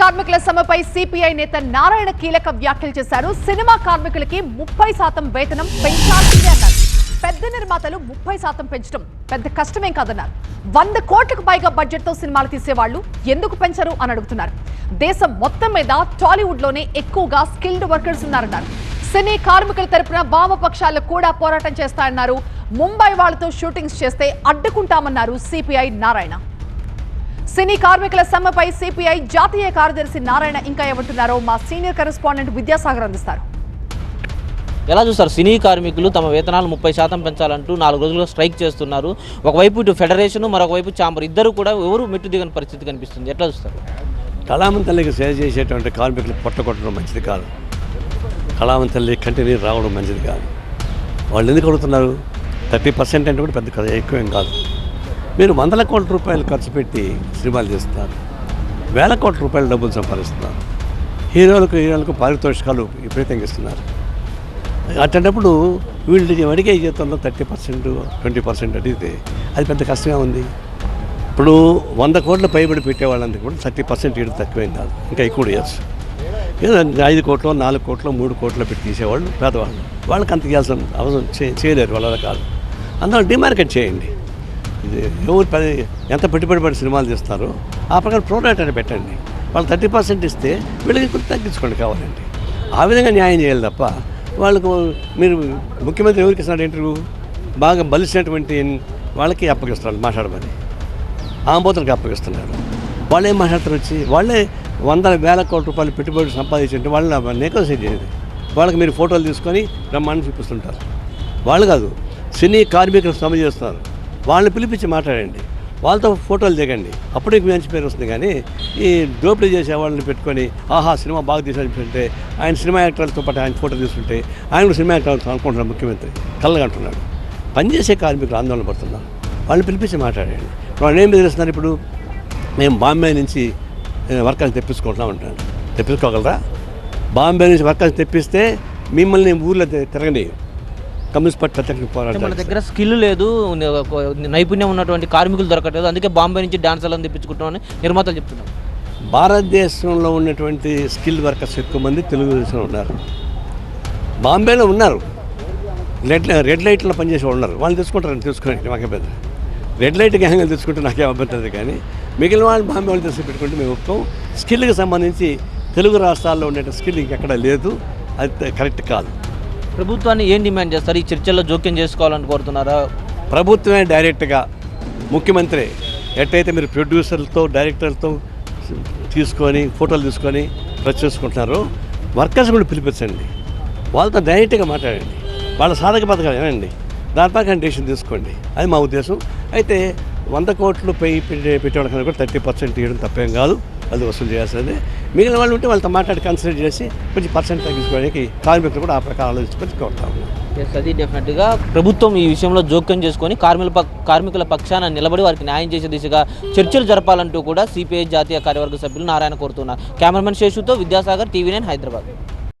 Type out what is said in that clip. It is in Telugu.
కార్మికుల సమ్మెపై సిపిఐ నేత నారాయణ కీలక వ్యాఖ్యలు చేశారు. సినిమా కార్మికులకి ముప్పై శాతం వేతనం పెంచాల్సిందే అన్నారు. పెద్ద నిర్మాతలు ముప్పై శాతం పెంచడం పెద్ద కష్టమేం కాదన్నారు. వంద కోట్లకు పైగా బడ్జెట్తో సినిమాలు తీసేవాళ్ళు ఎందుకు పెంచరు అని అడుగుతున్నారు. దేశం మొత్తం మీద టాలీవుడ్లోనే ఎక్కువగా స్కిల్డ్ వర్కర్స్ ఉన్నారన్నారు. సినీ కార్మికుల తరపున వామపక్షాలు కూడా పోరాటం చేస్తాయన్నారు. ముంబై వాళ్ళతో షూటింగ్స్ చేస్తే అడ్డుకుంటామన్నారు సిపిఐ నారాయణ. సినీ కార్మికుల సమ్మెపై సిపిఐ జాతీయ కార్యదర్శి నారాయణ ఇంకా ఏమంటున్నారో మా సీనియర్ కరెస్పాండెంట్ విద్యాసాగర్ అందిస్తారు. ఎలా చూస్తారు? సినీ కార్మికులు తమ వేతనాలు ముప్పై శాతం పెంచాలంటూ నాలుగు రోజులుగా స్ట్రైక్ చేస్తున్నారు. ఒకవైపు ఇటు ఫెడరేషన్ మరొకవైపు చాంబర్ ఇద్దరు కూడా ఎవరు మెట్టు దిగని పరిస్థితి కనిపిస్తుంది? ఎట్లా చూస్తారు? కళామం తల్లికి సేవ చేసేటువంటి కార్మికులు పొట్టగొట్టడం మంచిది కాదు. కళామం తల్లి కంటి నీరు రావడం మంచిది కాదు. వాళ్ళు ఎందుకు అడుగుతున్నారు? థర్టీ పర్సెంట్ అంటే కూడా పెద్ద కదా ఎక్కువేం కాదు. మీరు వందల కోట్ల రూపాయలు ఖర్చు పెట్టి సినిమాలు చేస్తున్నారు. వేల కోట్ల రూపాయలు డబ్బులు సంపాదిస్తున్నారు. హీరోలకు హీరోలకు పారితోషికాలు విపరీతంగా ఇస్తున్నారు. అట్లాంటప్పుడు వీళ్ళు అడిగే జీతంలో థర్టీ పర్సెంట్ ట్వంటీ పర్సెంట్ అడిగితే అది పెద్ద కష్టమే ఉంది. ఇప్పుడు వంద కోట్ల పైబడి పెట్టే వాళ్ళందరికీ కూడా థర్టీ పర్సెంట్ ఇటు తక్కువైంది కాదు. ఇంకా ఎక్కువ ఇవ్వచ్చు ఐదు కోట్లు నాలుగు కోట్లు మూడు కోట్లు పెట్టి తీసేవాళ్ళు పేదవాళ్ళు. వాళ్ళకి అంత ఇవ్వాల్సిన అవసరం చేయలేరు వాళ్ళ కాదు. అందులో డిమార్కెట్ చేయండి. ఎవరు పది ఎంత పెట్టుబడి పడి సినిమాలు తీస్తారో? ఆ ప్రకారం ప్రోడక్ట్ అని పెట్టండి. వాళ్ళు థర్టీ పర్సెంట్ ఇస్తే వీళ్ళకి కొంచెం తగ్గించుకోండి కావాలండి ఆ విధంగా న్యాయం చేయాలి తప్ప వాళ్ళకు మీరు ముఖ్యమంత్రి ఎవరికి ఇస్తున్నాడు ఇంటర్వ్యూ? బాగా బలిసినటువంటి వాళ్ళకి అప్పగిస్తున్నారు మాట్లాడమని. ఆంబోతులకు అప్పగిస్తున్నారు వాళ్ళు ఏం మాట్లాడతారు వచ్చి? వాళ్ళే వందల వేల కోట్ల రూపాయలు పెట్టుబడి సంపాదించుంటే వాళ్ళని నెగోసియేట్ చేయండి వాళ్ళకి మీరు ఫోటోలు తీసుకొని బ్రహ్మాండం చూపిస్తుంటారు. వాళ్ళు కాదు సినీ కార్మికులు సమ చేస్తున్నారు. వాళ్ళని పిలిపించి మాట్లాడండి. వాళ్ళతో ఫోటోలు దిగండి. అప్పుడే మంచి పేరు వస్తుంది కానీ ఈ దోపిడీ చేసే వాళ్ళని పెట్టుకొని ఆహా సినిమా బాగా తీసాడంటే ఆయన సినిమా యాక్టర్లతో పాటు ఆయన ఫోటో తీసుకుంటే ఆయన కూడా సినిమా యాక్టర్లతో అనుకుంటున్నాడు ముఖ్యమంత్రి. కళ్ళగంటున్నాడు పనిచేసే కార్మికులు ఆందోళన పడుతున్నారు. వాళ్ళని పిలిపించి మాట్లాడండి. వాళ్ళు ఏం బెదిరిస్తున్నారు ఇప్పుడు? మేము బాంబే నుంచి వర్కర్స్ తెప్పించుకుంటున్నాం అంటాను తెప్పించుకోగలరా? బాంబే నుంచి వర్కర్స్ తెప్పిస్తే మిమ్మల్ని ఊర్లో తి- కమ్యూనిస్ట్ పార్టీ అంటే పోరాటం మన దగ్గర స్కిల్ లేదు నైపుణ్యం ఉన్నటువంటి కార్మికులు దొరకట్లేదు. అందుకే బాంబే నుంచి డాన్సర్లను తెప్పించుకుంటామని నిర్మాతలు చెప్తున్నారు. భారతదేశంలో ఉన్నటువంటి స్కిల్ వర్కర్స్ ఎక్కువ మంది తెలుగుదేశంలో ఉన్నారు. బాంబేలో ఉన్నారు. రెడ్ రెడ్ లైట్లో పనిచేసే వాళ్ళు ఉన్నారు. వాళ్ళు తీసుకుంటారని తీసుకోండి మాకే పెద్ద. రెడ్ లైట్ గ్యాంగ్ తీసుకుంటే నాకేం అభ్యంతరం కానీ మిగిలిన వాళ్ళు బాంబే వాళ్ళు తీసుకు పెట్టుకుంటే మేము ఒప్పుకోం. స్కిల్కి సంబంధించి తెలుగు రాష్ట్రాల్లో ఉండే స్కిల్ ఇంకెక్కడ లేదు. అది కరెక్ట్ కాదు. ప్రభుత్వాన్ని ఏం డిమాండ్ చేస్తారు? ఈ చర్చల్లో జోక్యం చేసుకోవాలని కోరుతున్నారా? ప్రభుత్వమే డైరెక్ట్గా ముఖ్యమంత్రి ఎట్టయితే మీరు ప్రొడ్యూసర్లతో డైరెక్టర్లతో తీసుకొని ఫోటోలు తీసుకొని ప్రెస్ చేసుకుంటున్నారో వర్కర్స్ కూడా పిలిపించండి. వాళ్ళతో డైరెక్ట్గా మాట్లాడండి. వాళ్ళ సాధక పథకాలు ఏనండి దానిపై కండిషన్ తీసుకోండి. అది మా ఉద్దేశం. అయితే వంద కోట్లు పై పెట్టే పెట్టేవాళ్ళకన్నా కూడా థర్టీ పర్సెంట్ ఇవ్వడం తప్పేం కాదు. అది వసూలు చేయాల్సింది. మిగిలిన వాళ్ళు ఉంటే వాళ్ళతో మాట్లాడి కన్సిడర్ చేసి కొంచెం పర్సెంట్ తగ్గించుకోవడానికి కార్మికులు కూడా ఆ ప్రకారం ఆలోచించుకొని కోరుతా ఉన్నాం. అది డెఫినెట్గా ప్రభుత్వం ఈ విషయంలో జోక్యం చేసుకొని కార్మికుల కార్మికుల పక్షాన నిలబడి వారికి న్యాయం చేసే దిశగా చర్చలు జరపాలంటూ కూడా సిపిఐ జాతీయ కార్యవర్గ సభ్యులు నారాయణ కోరుతున్నారు. కెమెరామెన్ శేషుతో విద్యాసాగర్ టీవీ నైన్ హైదరాబాద్.